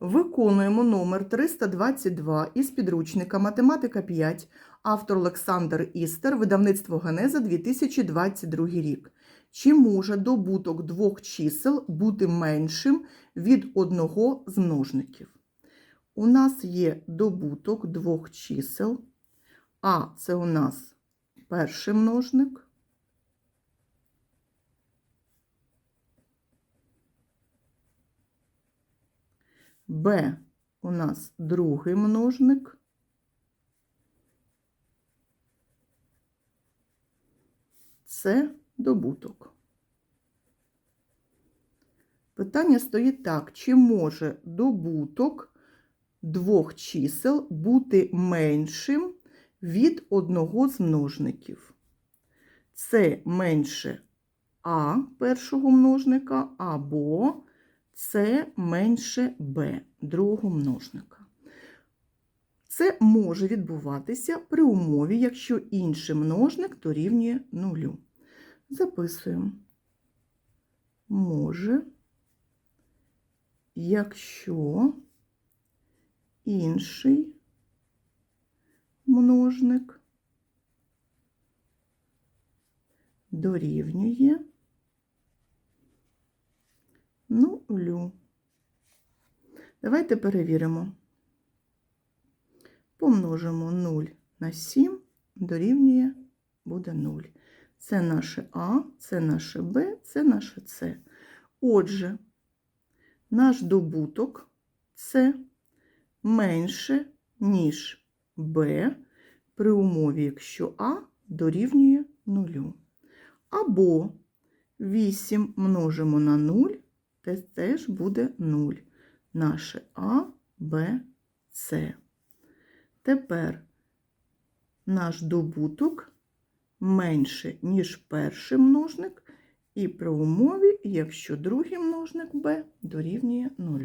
Виконуємо номер 322 із підручника Математика 5, автор Олександр Істер, видавництво Генеза 2022 рік. Чи може добуток двох чисел бути меншим від одного з множників? У нас є добуток двох чисел. А це у нас перший множник. Б у нас другий множник. Це добуток. Питання стоїть так: чи може добуток двох чисел бути меншим від одного з множників? Це менше А першого множника або це менше b другого множника. Це може відбуватися при умові, якщо інший множник дорівнює нулю. Записуємо. Може, якщо інший множник дорівнює нулю. Давайте перевіримо. Помножимо 0 на 7, дорівнює буде 0. Це наше А, це наше Б, це наше С. Отже, наш добуток це менше, ніж Б при умові, якщо А дорівнює 0. Або 8 множимо на 0, це теж буде 0. Наше А, Б, С. Тепер наш добуток менше, ніж перший множник, і при умові, якщо другий множник b дорівнює 0.